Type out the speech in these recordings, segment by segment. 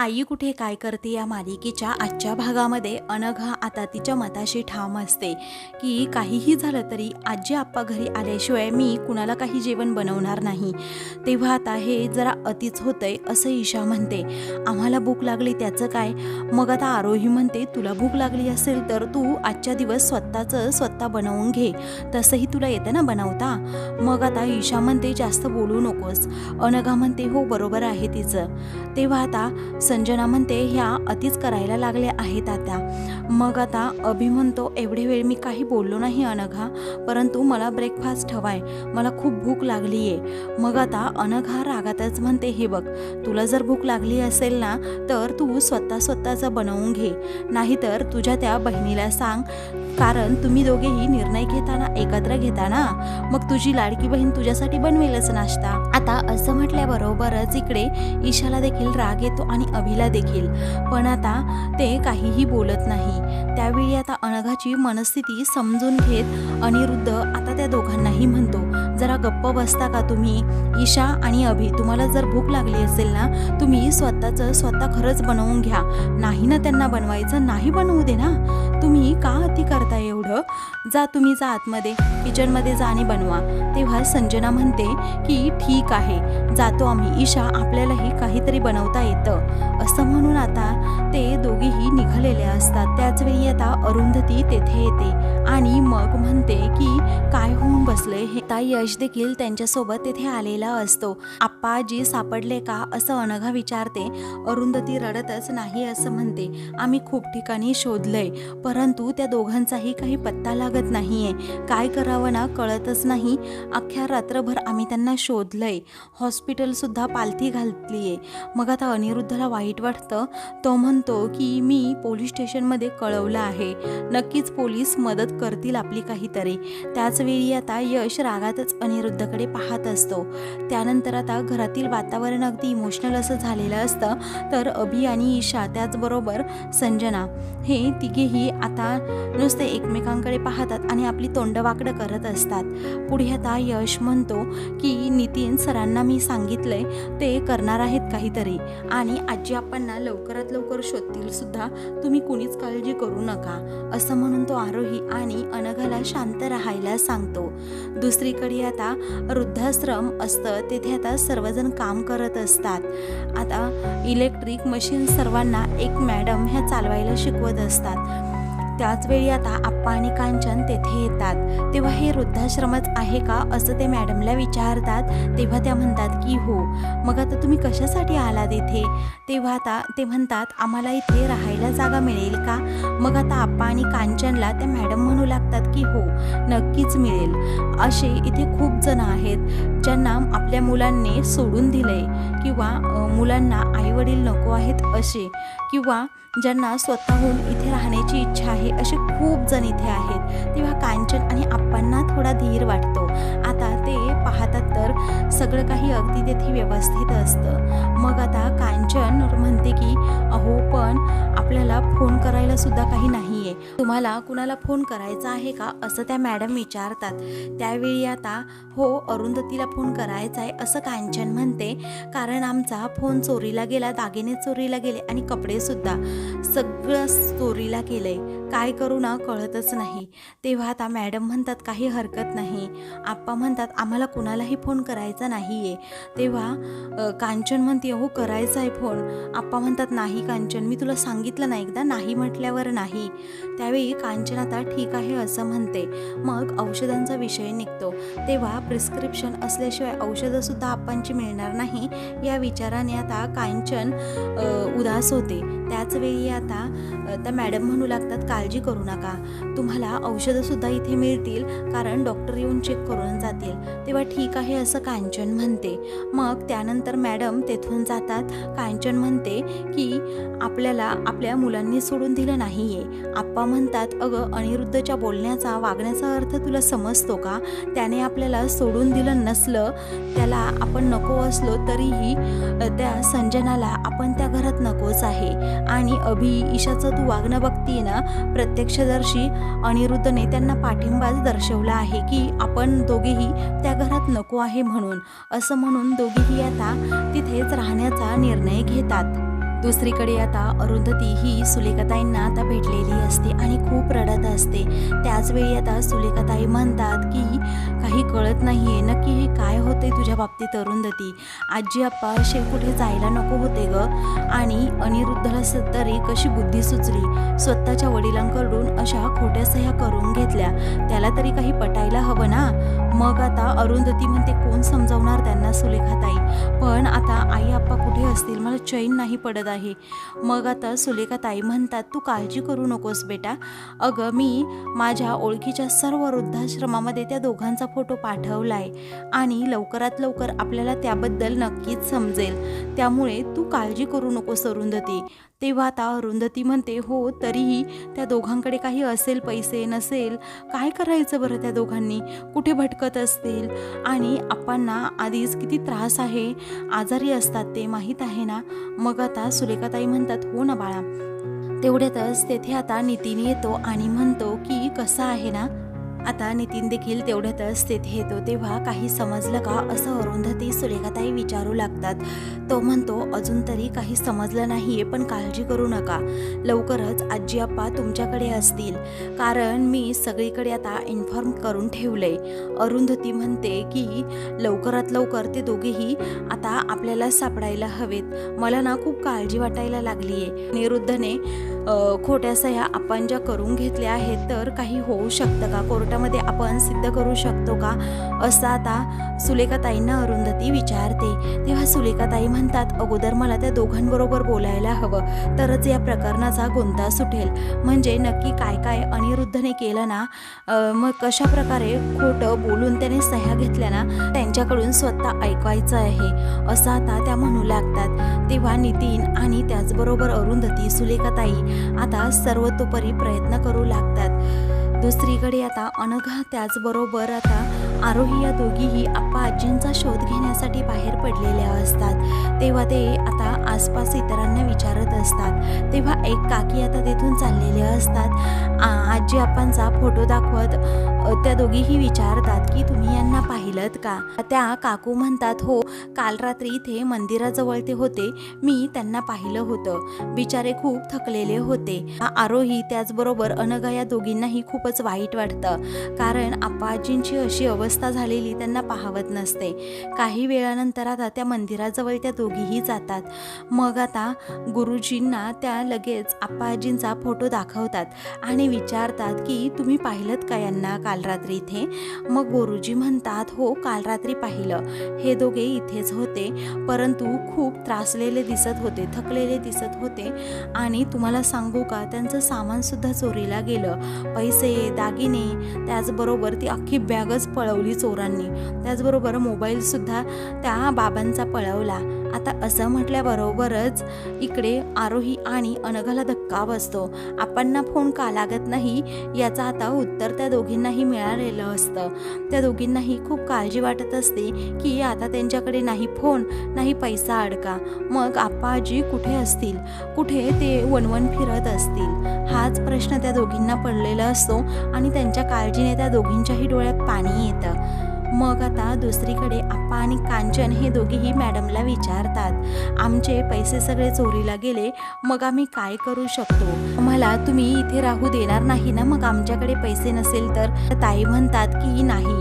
आई कुठे काय करते या मालिकेच्या आजच्या भागामध्ये? अनघा आता तिच्या मताशी ठाम असते. की काहीही झालं तरी आजी आप्पा घरी आल्याशिवाय मी कुणाला काही जेवण बनवणार नाही. तेव्हा आता हे जरा अतिच होतंय असं ईशा म्हणते. आम्हाला भूक लागली त्याचं काय? मग आता आरोही म्हणते तुला भूक लागली असेल तर तू आजच्या दिवस स्वतःचं स्वतः बनवून घे. तसंही तुला येतं ना बनवता? मग आता ईशा म्हणते जास्त बोलू नकोस. अनघा म्हणते हो बरोबर आहे तिचं. तेव्हा आता संजना म्हणते ह्या अतिच करायला लागल्या आहेत आता. मग आता अभि म्हणतो एवढे वेळ मी काही बोललो नाही अनघा. परंतु मला ब्रेकफास्ट हवाय मला खूप भूक लागली आहे मग आता अनघा रागातच म्हणते हे बघ तुला जर भूक लागली असेल ना तर तू स्वतः स्वतःचं बनवून घे. नाहीतर तुझ्या त्या बहिणीला सांग. कारण तुम्ही दोघेही निर्णय घेताना एकत्र घेताना मग तुझी लाडकी बहीण तुझ्यासाठी बनवेलच नाश्ता. आता असं म्हटल्याबरोबरच इकडे ईशाला देखील राग येतो आणि अभिला देखील. पण आता ते काहीही बोलत नाही. त्यावेळी आता अनघाची मनस्थिती समजून घेत अनिरुद्ध आता त्या दोघांनाही म्हणतो जरा गप्प बसता का तुम्ही? ईशा आणि अभि तुम्हाला जर भूक लागली असेल ना तुम्ही स्वतःचं स्वतः खरंच बनवून घ्या. नाही ना त्यांना बनवायचं नाही बनवू दे ना. तुम्ही का अति करता एवढं? जा तुम्ही जा आतमध्ये किचनमध्ये जा आणि बनवा. तेव्हा संजना म्हणते की ठीक आहे आहे. जातो आम्ही. ईशा आपल्यालाही काहीतरी बनवता येतं. असं म्हणून आता ते दोघेही निघालेले असतात. त्याचवेळी आता अरुंधती तेथे येते आणि मग म्हणते की काय होऊन बसले? हे आता यश देखील त्यांच्यासोबत तेथे आलेला असतो. आप्पाजी सापडले का? असं अनघा विचारते. अरुंधती रडतच नाही असं म्हणते. आम्ही खूप ठिकाणी शोधलंय परंतु त्या दोघांचाही काही पत्ता लागत नाहीये. काय करावं ना कळतच नाही. अख्ख्या रात्रभर आम्ही त्यांना शोधलंय. हॉस्पिटलसुद्धा पालथी घातलीये. मग आता अनिरुद्धला वाईट वाटतं तो म्हणतो की मी पोलीस स्टेशनमध्ये कळवलं आहे. नक्कीच पोलीस मदत करतील आपली काहीतरी. त्याचवेळी आता यश रागातच अनिरुद्धकडे पाहत असतो. त्यानंतर आता घरातील वातावरण अगदी इमोशनल असं झालेलं असतं तर अभि आणि ईशा त्याचबरोबर संजना हे तिघेही आता नुसते एकमेकांकडे पाहतात आणि आपली तोंड वाकडं करत असतात. पुढे आता यश म्हणतो की नितीन सरांना मी सांगितलंय ते करणार आहेत काहीतरी. आणि आजी बाप्पांना लवकरात लवकर शोधतील सुद्धा तुम्ही कुणीच काळजी करू नका. असं म्हणून तो आरोही आणि अनघाला शांत राहायला सांगतो. दुसरीकडे आता वृद्धाश्रम असतं तेथे आता सर्वजण काम करत असतात. आता इलेक्ट्रिक मशीन सर्वांना एक मॅडम ह्या चालवायला शिकवत असतात. त्याचवेळी आता आप्पा आणि कांचन तेथे येतात. तेव्हा हे वृद्धाश्रमच आहे का? असं ते मॅडमला विचारतात. तेव्हा त्या म्हणतात की हो. मग आता तुम्ही कशासाठी आलात इथे? तेव्हा आता ते म्हणतात आम्हाला इथे राहायला जागा मिळेल का? मग आता आप्पा आणि कांचनला त्या मॅडम म्हणू लागतात की हो नक्कीच मिळेल. असे इथे खूप जण आहेत. ज्यांना आपल्या मुलांनी सोडून दिले किंवा मुलांना आईवडील नको आहेत असे किंवा ज्यांना स्वतःहून इथे राहण्याची इच्छा आहे असे खूप जण इथे आहेत. तेव्हा कांचन आणि आप्पांना थोडा धीर वाटतो. आता ते पाहतात तर सगळं काही अगदी तेथे व्यवस्थित असतं. मग आता कांचन म्हणते की अहो पण आपल्याला फोन करायला सुद्धा काही नाही आहे तुम्हाला कुणाला फोन करायचा आहे का? असं त्या मॅडम विचारतात. त्यावेळी आता हो अरुंधतीला फोन करायचा आहे असं कांचन म्हणते. कारण आमचा फोन चोरीला गेला दागिने चोरीला गेले आणि कपडेसुद्धा सगळं चोरीला गेलंय. काय करू ना कळतच नाही. तेव्हा आता मॅडम म्हणतात काही हरकत नाही. आप्पा म्हणतात आम्हाला कुणालाही फोन करायचा नाही आहे तेव्हा कांचन म्हणते हो करायचा आहे फोन. आप्पा म्हणतात नाही कांचन मी तुला सांगितलं ना एकदा नाही म्हटल्यावर नाही. त्यावेळी कांचन आता ठीक आहे असं म्हणते. मग औषधांचा विषय निघतो. तेव्हा प्रिस्क्रिप्शन असल्याशिवाय औषधंसुद्धा आप्पांची मिळणार नाही या विचाराने आता कांचन उदास होते. त्याचवेळी आता त्या मॅडम म्हणू लागतात काळजी करू नका. तुम्हाला औषधंसुद्धा इथे मिळतील कारण डॉक्टर येऊन चेक करून जातील. तेव्हा ठीक आहे असं कांचन म्हणते. मग त्यानंतर मॅडम तेथून जातात. कांचन म्हणते की आपल्याला आपल्या मुलांनी सोडून दिलं नाही आहे आप्पा म्हणतात अगं अनिरुद्धच्या बोलण्याचा वागण्याचा अर्थ तुला समजतो का? त्याने आपल्याला सोडून दिलं नसलं त्याला आपण नको असलो तरीही त्या संजनाला आपण त्या घरात नकोच आहे. आणि अभि ईशाचं तू वागणं बघतीये ना प्रत्यक्षदर्शी अनिरुद्धने त्यांना पाठिंबाच दर्शवला आहे की आपण दोघेही त्या घरात नको आहे म्हणून. असं म्हणून दोघेही आता तिथेच राहण्याचा निर्णय घेतात. दुसरीकडे आता अरुंधती ही सुलेखाताईंना आता भेटलेली असते आणि खूप रडत असते. त्याचवेळी आता सुलेखाताई म्हणतात की काही कळत नाही आहे नक्की हे काय होते तुझ्या बाबतीत अरुंधती? आजी आप्पा असे कुठे जायला नको होते ग? आणि अनिरुद्धला तरी कशी बुद्धी सुचली. स्वतःच्या वडिलांकडून अशा खोट्या सह्या करून घेतल्या. त्याला तरी काही पटायला हवं ना? मग आता अरुंधती म्हणते कोण समजावणार त्यांना सुलेखाताई? पण आता आई आप्पा कुठे असतील? मला चैन नाही पडत आहे. मग आता सुलेखाताई म्हणतात तू काळजी करू नकोस बेटा. अगं मी माझ्या ओळखीच्या सर्व वृद्धाश्रमामध्ये त्या दोघांचा फोटो पाठवला आहे आणि लवकरात लवकर आपल्याला त्याबद्दल नक्कीच समजेल. त्यामुळे तू काळजी करू नकोस अरुंधती. तेव्हा आता अरुंधती म्हणते हो तरीही त्या दोघांकडे काही असेल पैसे नसेल काय करायचं बरं त्या दोघांनी? कुठे भटकत असतील? आणि आपांना आधीच किती त्रास आहे आजारी असतात ते माहीत आहे ना? मग आता सुलेखाताई म्हणतात हो ना बाळा. तेवढ्यातच तेथे आता नितीन येतो आणि म्हणतो की कसं आहे ना? आता नितीन देखील तेवढ्यातच तेथे येतो तेव्हा काही समजलं का असं अरुंधती सुरेखाताई विचारू लागतात. तो म्हणतो अजून तरी काही समजलं नाहीये पण काळजी करू नका. लवकरच आजी आप्पा तुमच्याकडे असतील. कारण मी सगळीकडे आता इन्फॉर्म करून ठेवलंय. अरुंधती म्हणते की लवकरात लवकर ते दोघेही आता आपल्याला सापडायला हवेत. मला ना खूप काळजी वाटायला लागली आहे निरुद्धने खोट्या सह्या आपण ज्या करून घेतल्या आहेत तर काही होऊ शकतं का? कोर्टामध्ये आपण सिद्ध करू शकतो का? असं आता सुलेखाताईंना अरुंधती विचारते. तेव्हा सुलेखाताई म्हणतात अगोदर मला त्या दोघांबरोबर बोलायला हवं. तरच या प्रकरणाचा गोंता सुटेल. म्हणजे नक्की काय काय अनिरुद्धने केलं ना? मग कशा प्रकारे खोटं बोलून त्याने सह्या घेतल्या ना? त्यांच्याकडून स्वतः ऐकवायचं आहे. असं आता त्या म्हणू लागतात. तेव्हा नितीन आणि त्याचबरोबर अरुंधती सुलेखाताई आता सर्वतोपरी प्रयत्न करू लागतात. दुसरीकडे आता अनघा त्याचबरोबर आता आरोही या दोघीही आप्पा आजींचा शोध घेण्यासाठी बाहेर पडलेल्या असतात. तेव्हा ते आता आसपास इतरांना विचारत असतात. तेव्हा एक काकी आता तेथून चाललेल्या असतात. आजी आप्पांचा फोटो दाखवत त्या दोघीही विचारतात की तुम्ही यांना पाहिलं का? त्या काकू म्हणतात हो काल रात्री इथे मंदिराजवळ ते होते. मी त्यांना पाहिलं होतं. बिचारे खूप थकलेले होते. आरोही त्याचबरोबर अनघा या दोघींनाही खूपच वाईट वाटतं. कारण आप्पाजींची अशी अवस्था झालेली त्यांना पाहवत नसते. काही वेळानंतर आता त्या मंदिराजवळ त्या दोघीही जातात. मग आता गुरुजींना त्या लगेच आप्पाजींचा फोटो दाखवतात आणि विचारतात की तुम्ही पाहिलं का यांना काल रात्री इथे? मग गुरुजी म्हणतात हो काल रात्री पाहिलं. हे दोघे इथेच होते. परंतु खूप त्रासलेले दिसत होते थकलेले दिसत होते. आणि तुम्हाला सांगू का त्यांचं सामानसुद्धा चोरीला गेलं. पैसे दागिने त्याचबरोबर ती अख्खी बॅगच पळवली चोरांनी. त्याचबरोबर मोबाईलसुद्धा त्या बाबांचा पळवला. आता असं म्हटल्याबरोबरच इकडे आरोही आणि अनघाला धक्का बसतो. आपणना फोन का लागत नाही? याचं आता उत्तर त्या दोघींनाही मिळालेलं असतं. त्या दोघींनाही खूप का काळजी वाटत असते की आता त्यांच्याकडे नाही फोन नाही पैसा अडका. मग आप्पा आजी कुठे असतील? कुठे ते वनवन फिरत असतील? हाच प्रश्न त्या दोघींना पडलेला असतो आणि त्यांच्या काळजीने त्या दोघींच्याही डोळ्यात पाणी येतं. मग आता दुसरीकडे आप्पा आणि कांचन हे दोघेही मॅडमला विचारतात. आमचे पैसे सगळे चोरीला गेले मग आम्ही काय करू शकतो? आम्हाला तुम्ही इथे राहू देणार नाही ना? मग आमच्याकडे पैसे नसेल तर? ताई म्हणतात की नाही.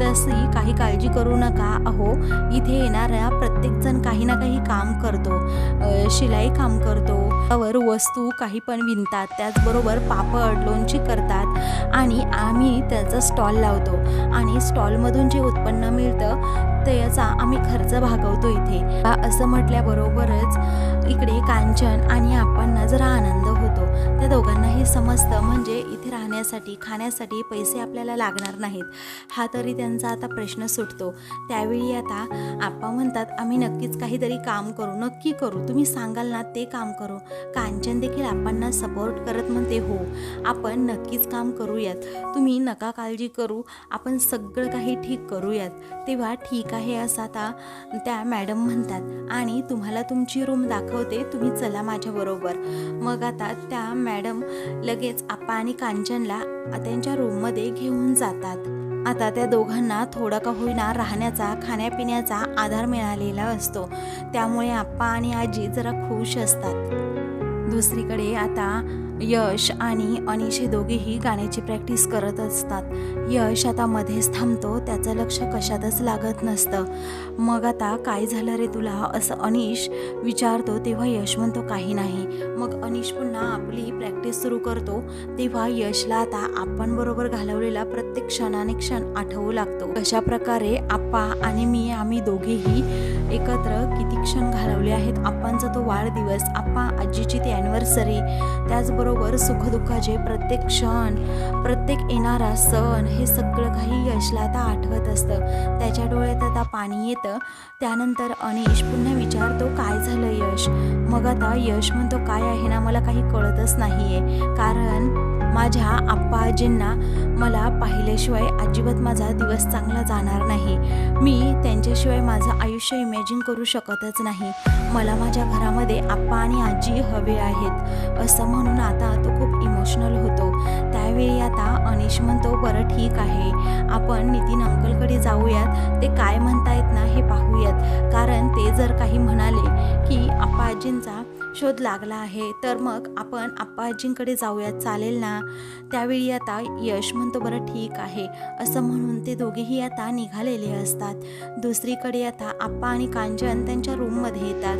तशी काही काळजी करू नका. अहो इथे येणाऱ्या प्रत्येकजण काही ना काही काम करतो. शिलाई काम करतो. त्यावर वस्तू काही पण विणतात. त्याचबरोबर पापड लोणची करतात. आणि आम्ही त्याचा स्टॉल लावतो. आणि स्टॉलमधून जे उत्पन्न मिळतं त्याचा आम्ही खर्च भागवतो इथे. असं म्हटल्याबरोबरच इकडे कांचन आणि आपण जरा आनंद होतो. त्या दोघांनाही समजतं. म्हणजे इथे राहण्यासाठी खाण्यासाठी पैसे आपल्याला लागणार नाहीत. हा तरी त्यांचा आता प्रश्न सुटतो. त्यावेळी आता आप्पा म्हणतात आम्ही नक्कीच काहीतरी काम करू नक्की करू. तुम्ही सांगाल ना ते काम करू. कांचन देखील आपांना सपोर्ट करत म्हणते हो आपण नक्कीच काम करूयात. तुम्ही नका काळजी करू. आपण सगळं काही ठीक करूयात. तेव्हा ठीक आहे असं आता त्या मॅडम म्हणतात. आणि तुम्हाला तुमची रूम दाखवते. तुम्ही चला माझ्याबरोबर मग आता त्या मॅडम लगेच आप्पा आणि कांचन कांचनला त्यांच्या रूममध्ये घेऊन जातात. आता त्या दोघांना थोडा का होईना राहण्याचा खाण्यापिण्याचा आधार मिळालेला असतो. त्यामुळे आप्पा आणि आजी जरा खुश असतात. दुसरीकडे आता यश आणि अनिश हे दोघेही गाण्याची प्रॅक्टिस करत असतात. यश आता मध्येच थांबतो त्याचं लक्ष कशातच लागत नसतं. मग आता काय झालं रे तुला? असं अनिश विचारतो तेव्हा यश म्हणतो काही नाही. मग अनिश पुन्हा आपली प्रॅक्टिस सुरू करतो. तेव्हा यशला आता आपण बरोबर घालवलेला प्रत्येक क्षणाने क्षण आठवू लागतो. अशा प्रकारे आप्पा आणि मी आम्ही दोघेही एकत्र किती क्षण घालवले आहेत. आप्पांचा तो वाढदिवस आप्पा आजीची ती ॲनिव्हर्सरी त्याचबरोबर सुखदुःखाचे प्रत्येक क्षण प्रत्येक येणारा सण हे सगळं काही यशला आता आठवत असतं. त्याच्या डोळ्यात आता पाणी येतं. त्यानंतर अनिश पुन्हा विचारतो काय झालं यश? मग आता यश म्हणतो काय आहे ना मला काही कळतच नाही आहे कारण माझ्या आप्पा आजींना मला पाहिल्याशिवाय अजिबात माझा दिवस चांगला जाणार नाही. मी त्यांच्याशिवाय माझं आयुष्य इमॅजिन करू शकतच नाही. मला माझ्या घरामध्ये आप्पा आणि आजी हवे आहेत असं म्हणून आता तो खूप इमोशनल होतो. त्यावेळी आता अनिश म्हणतो बरं ठीक आहे. आपण नितीन अंकलकडे जाऊयात. ते काय म्हणतायत ना हे पाहूयात. कारण ते जर काही म्हणाले की आप्पा आजींचा शोध लागला आहे. तर मग आपण आप्पा जाऊया चालेल ना? त्यावेळी आता यश म्हणतो बरं ठीक आहे. असं म्हणून ते दोघेही आता निघालेले असतात. दुसरीकडे आता आप्पा आणि कांचन त्यांच्या रूममध्ये येतात.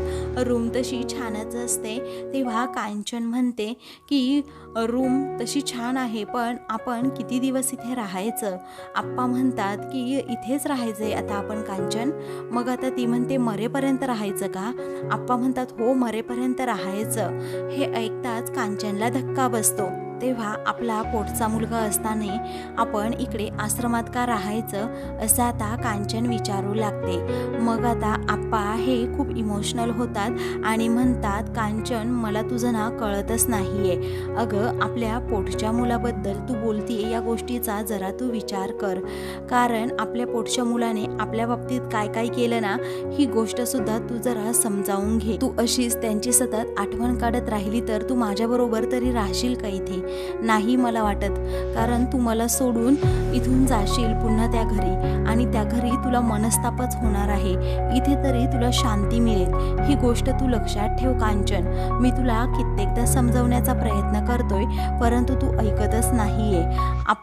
रूम तशी छानच असते. तेव्हा कांचन म्हणते की रूम तशी छान आहे पण आपण किती दिवस इथे राहायचं? आप्पा म्हणतात की इथेच राहायचं आहे आता आपण कांचन. मग आता ती म्हणते मरेपर्यंत राहायचं का? आप्पा म्हणतात हो मरेपर्यंत राहायचं. हे ऐकताच कांचनला धक्का बसतो. तेव्हा आपला पोटचा मुलगा असताना आपण इकडे आश्रमात का राहायचं असं आता कांचन विचारू लागते. मग आता आप्पा हे खूप इमोशनल होतात आणि म्हणतात कांचन मला तुझं ना कळतच नाही आहे अगं आपल्या पोटच्या मुलाबद्दल तू बोलतीये या गोष्टीचा जरा तू विचार कर. कारण आपल्या पोटच्या मुलाने आपल्या बाबतीत काय काय केलं ना ही गोष्टसुद्धा तू जरा समजावून घे. तू अशीच त्यांची सतत आठवण काढत राहिली तर तू माझ्याबरोबर तरी राहशील का इथे? नाही मला वाटत. कारण तू मला सोडून इथून जाशील पुन्हा त्या घरी. आणि त्या घरी तुला मनस्तापच होणार आहे. इथे तरी तुला शांती मिळेल. ही गोष्ट तू लक्षात ठेव कांचन. मी तुला कित्येकदा समजवण्याचा प्रयत्न करतोय परंतु तू ऐकतच नाहीये.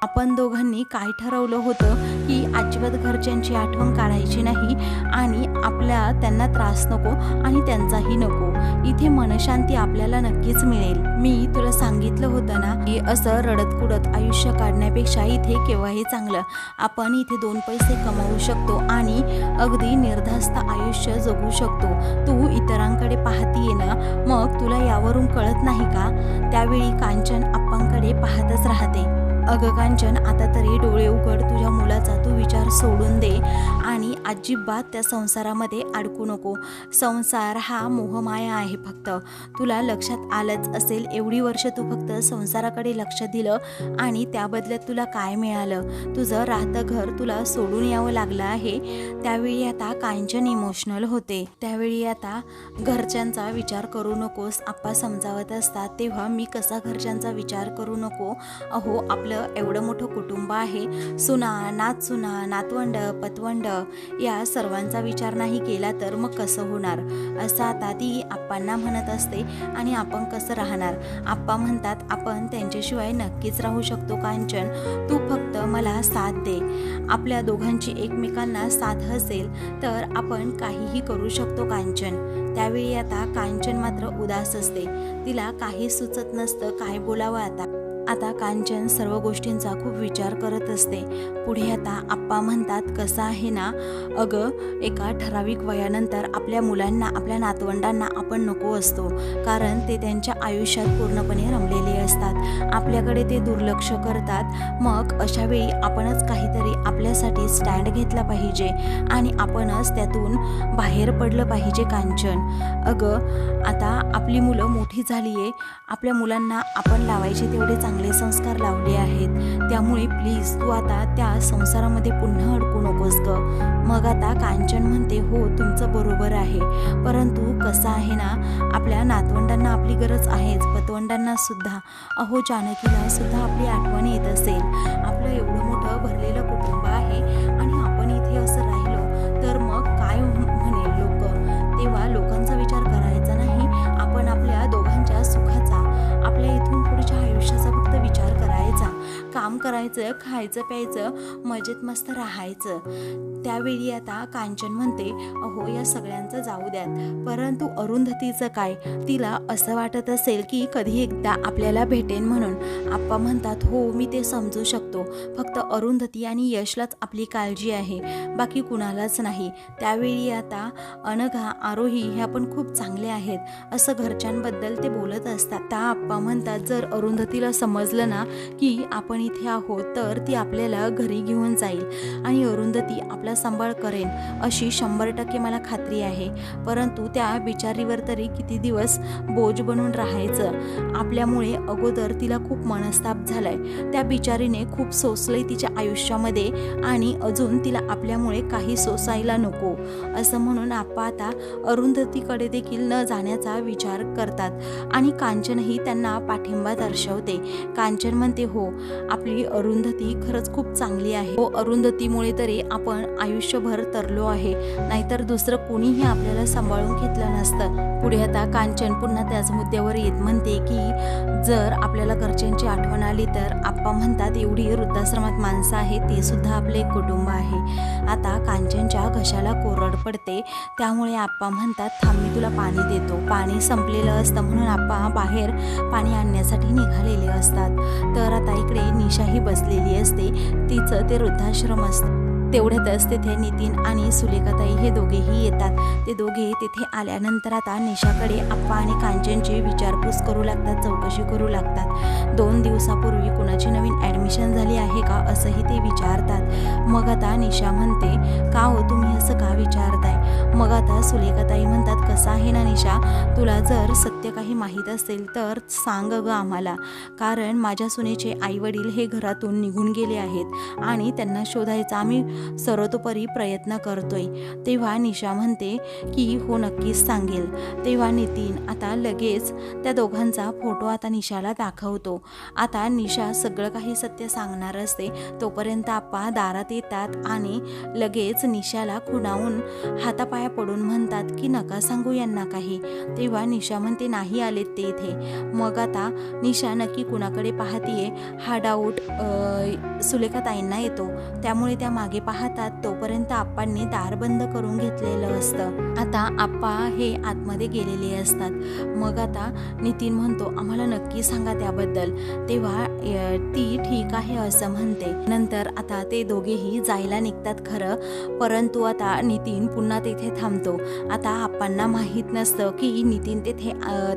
आपण दोघांनी काय ठरवलं होतं की अजिबात घरच्यांची आठवण काढायची नाही आणि आपल्या त्यांना त्रास नको आणि त्यांचाही नको. इथे मनशांती आपल्याला नक्कीच मिळेल. मी तुला सांगितलं होतं ना की असं रडत कुडत आयुष्य काढण्यापेक्षा इथे केव्हाही चांगलं. आपण इथे दोन पैसे कमावू शकतो आणि अगदी निर्धास्त आयुष्य जगू शकतो. तू इतरांकडे पाहतीये ना? मग तुला यावरून कळत नाही का? त्यावेळी कांचन आप्पांकडे पाहतच राहते. अगं कांचन आता तरी डोळे उघड. तुझ्या मुलाचा तू विचार सोडून दे. अजिबात त्या संसारामध्ये अडकू नको. संसार हा मोहमाया आहे फक्त. तुला लक्षात आलंच असेल एवढी वर्ष तू फक्त संसाराकडे लक्ष दिलं आणि त्याबदल्यात तुला काय मिळालं? तुझं राहतं घर तुला सोडून यावं लागलं आहे. त्यावेळी आता कांचन इमोशनल होते. त्यावेळी आता घरच्यांचा विचार करू नकोस आप्पा समजावत असतात. तेव्हा मी कसा घरच्यांचा विचार करू नको? अहो आपलं एवढं मोठं कुटुंब आहे. सुना नातसुना नातवंड पतवंड या सर्वांचा विचार नाही केला तर मग कसं होणार? असं आता ती आप्पांना म्हणत असते आणि आपण कसं राहणार? आप्पा म्हणतात आपण त्यांच्याशिवाय नक्कीच राहू शकतो कांचन तू फक्त मला साथ दे. आपल्या दोघांची एकमेकांना साथ असेल तर आपण काहीही करू शकतो कांचन त्यावेळी आता कांचन मात्र उदास असते. तिला काही सुचत नसतं काय बोलावं आता. आता कांचन सर्व गोष्टींचा खूप विचार करत असते. पुढे आता आप्पा म्हणतात कसं आहे ना? अगं एका ठराविक वयानंतर आपल्या मुलांना आपल्या नातवंडांना आपण नको असतो. कारण ते त्यांच्या आयुष्यात पूर्णपणे रमलेले असतात. आपल्याकडे ते दुर्लक्ष करतात. मग अशा वेळी आपणच काहीतरी आपल्यासाठी स्टँड घेतला पाहिजे आणि आपणच त्यातून बाहेर पडलं पाहिजे कांचन. अगं आता आपली मुलं मोठी झाली आहे आपल्या मुलांना आपण लावायचे तेवढे चांगले संस्कार लावले आहेत. त्यामुळे प्लीज तू आता त्या संसारामध्ये पुन्हा अडकू नकोस ग. मग आता कांचन म्हणते हो तुमचं बरोबर आहे. परंतु कसं आहे ना आपल्या नातवंडांना आपली गरज आहेच. पतवंडांना सुद्धा. अहो जानकीला सुद्धा आपली आठवण येत असेल. आपलं एवढं मोठं भरलेलं कुटुंब आहे आणि आपण इथे असं राहिलो तर मग काय म्हणेल लोक? तेव्हा लोकांचा विचार करायचा नाही. आपण आपल्या दोघांच्या सुखाचा आपल्या इथून काम करायचं खायचं प्यायचं मजेत मस्त राहायचं. त्यावेळी आता कांचन म्हणते अहो या सगळ्यांचं जाऊ द्यात. परंतु अरुंधतीचं काय? तिला असं वाटत असेल की कधी एकदा आपल्याला भेटेन म्हणून. आप्पा म्हणतात हो मी ते समजू शकतो. फक्त अरुंधती आणि यशलाच आपली काळजी आहे. बाकी कुणालाच नाही. त्यावेळी आता अनघा आरोही ह्या पण खूप चांगले आहेत. असं घरच्यांबद्दल ते बोलत असतात. त्या आप्पा म्हणतात जर अरुंधतीला समजलं ना की आपण इथे आहोत तर ती आपल्याला घरी घेऊन जाईल आणि अरुंधती आपला सांभाळ करेन अशी शंभर टक्के मला खात्री आहे. परंतु त्या बिचारीवर तरी किती दिवस बोज बनून राहायचं? आपल्यामुळे अगोदर तिला खूप मनस्ताप झालाय. त्या बिचारीने खूप सोसलंय तिच्या आयुष्यामध्ये आणि अजून तिला आपल्यामुळे काही सोसायला नको. असं म्हणून आप्पा आता अरुंधतीकडे देखील न जाण्याचा विचार करतात आणि कांचनही त्यांना पाठिंबा दर्शवते. कांचन म्हणते हो आपली अरुंधती खरंच खूप चांगली आहे. व अरुंधतीमुळे तरी आपण आयुष्यभर तरलो आहे. नाहीतर दुसरं कोणीही आपल्याला सांभाळून घेतलं नसतं. पुढे आता कांचन पुन्हा त्याच मुद्द्यावर येत म्हणते की जर आपल्याला घरच्यांची आठवण आली तर आप्पा म्हणतात एवढी वृद्धाश्रमात माणसं आहेत ते सुद्धा आपले एक कुटुंब आहे. आता कांचनच्या घशाला कोरड पडते. त्यामुळे आप्पा म्हणतात थांब मी तुला पाणी देतो. पाणी संपलेलं असतं म्हणून आप्पा बाहेर पाणी आणण्यासाठी निघालेले असतात. तर आता इकडे निशाही बसलेली असते तिचं ते वृद्धाश्रम असतं. तेवढ्यातच तिथे नितीन आणि सुलेखाताई हे दोघेही येतात. ते दोघे तिथे आल्यानंतर आता निशाकडे आप्पा आणि कांचनची विचारपूस करू लागतात चौकशी करू लागतात. दोन दिवसापूर्वी कुणाची नवीन ॲडमिशन झाली आहे का असंही ते विचारतात. मग आता निशा म्हणते का हो तुम्ही असं का विचारताय? मग आता सुलेखाताई म्हणतात कसं आहे ना निशा? तुला जर सत्य काही माहीत असेल तर सांग ग आम्हाला. कारण माझ्या सुनेचे आईवडील हे घरातून निघून गेले आहेत आणि त्यांना शोधायचा आम्ही सर्वतोपरी प्रयत्न करतोय. तेव्हा निशा म्हणते की हो नक्कीच सांगेल. तेव्हा नितीन आता लगेच त्या दोघांचा फोटो आता निशाला दाखवतो. आता निशा सगळं काही सत्य सांगणार असते. तोपर्यंत आप्पा दारात येतात आणि लगेच निशाला खुणावून हातापाय पडून म्हणतात की नका सांगू यांना काही. तेव्हा निशा म्हणते नाही आलेत ते इथे. मग आता निशा नक्की कुणाकडे पाहतीये? हा डाऊट सुलेखाताईंना येतो. त्यामुळे त्या मागे पाहतात तोपर्यंत आप्पांनी दार बंद करून घेतलेलं असतं. आता आप्पा हे आतमध्ये गेलेले असतात. मग आता नितीन म्हणतो आम्हाला नक्की सांगा त्याबद्दल. तेव्हा ती ठीक आहे असं म्हणते. नंतर आता ते दोघेही जायला निघतात खरं. परंतु आता नितीन पुन्हा तेथे थांबतो. आता आप्पांना माहीत नसतं की नितीन तेथे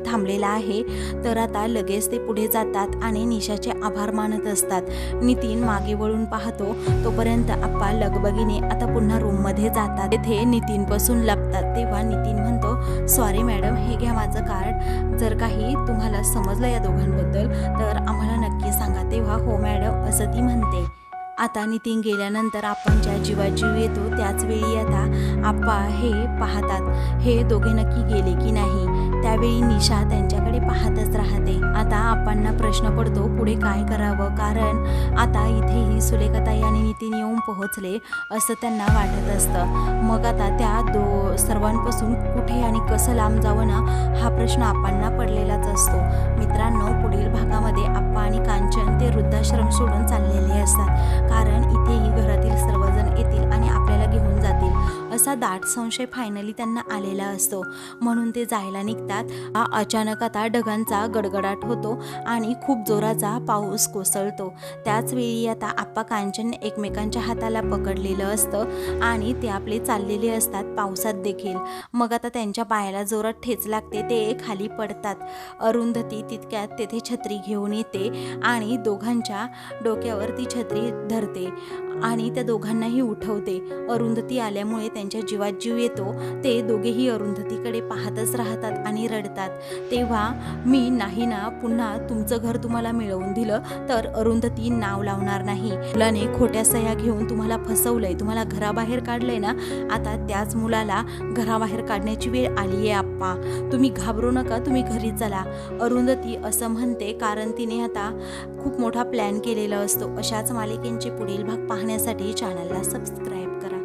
थांबलेला आहे. तर आता लगेच ते पुढे जातात आणि निशाचे आभार मानत असतात. नितीन मागे वळून पाहतो तोपर्यंत आप्पा लगबगीने आता पुन्हा रूममध्ये जातात. तेथे नितीनपासून लपतात. तेव्हा नितीन म्हणतो सॉरी मॅडम हे घ्या माझं कार्ड जर काही तुम्हाला समजलं या दोघांबद्दल तर आम्हाला नक्की सांगा. तेव्हा हो मॅडम असं ती म्हणते. आता नितीन गेल्यानंतर आपण ज्या जीवाजीव येतो त्याच वेळी आता आप्पा हे पाहतात. हे दोघे नक्की गेले की नाही त्यावेळी निशा त्यांच्याकडे पाहतच राहते. आता आपांना प्रश्न पडतो पुढे काय करावं? कारण आता इथेही सुलेखाताई आणि नितीन येऊन पोहोचले असं त्यांना वाटत असतं. मग आता त्या दो सर्वांपासून कुठे आणि कसं लांब जावं ना हा प्रश्न आपांना पडलेलाच असतो. ते वृद्धाश्रम सोडून चाललेले असतात. कारण इथे असा दाट संशय फायनली त्यांना आलेला असतो. म्हणून ते जायला निघतात. हा अचानक आता ढगांचा गडगडाट होतो आणि खूप जोराचा पाऊस कोसळतो. त्याचवेळी आता आप्पा कांचन एकमेकांच्या हाताला पकडलेलं असतं आणि ते आपले चाललेले असतात पावसात देखील. मग आता त्यांच्या पायाला जोरात ठेच लागते ते खाली पडतात. अरुंधती तितक्यात तेथे छत्री घेऊन येते आणि दोघांच्या डोक्यावर ती छत्री धरते आणि त्या दोघांनाही उठवते. अरुंधती आल्यामुळे त्यांच्या जीवात जीव येतो ते दोघेही अरुंधतीकडे पाहतच राहतात आणि रडतात. तेव्हा मी नाही ना पुन्हा तुमचं घर तुम्हाला मिळवून दिलं तर अरुंधती नाव लावणार नाही. मुलाने खोट्या सह्या घेऊन तुम्हाला फसवलंय तुम्हाला घराबाहेर काढलंय ना? आता त्याच मुलाला घराबाहेर काढण्याची वेळ आली आहे आप्पा. तुम्ही घाबरू नका तुम्ही घरी चला. अरुंधती असं म्हणते कारण तिने आता खूप मोठा प्लॅन केलेला असतो. अशाच मालिकेंचे पुढील भाग पाहण्यासाठी चॅनलला सबस्क्राईब करा.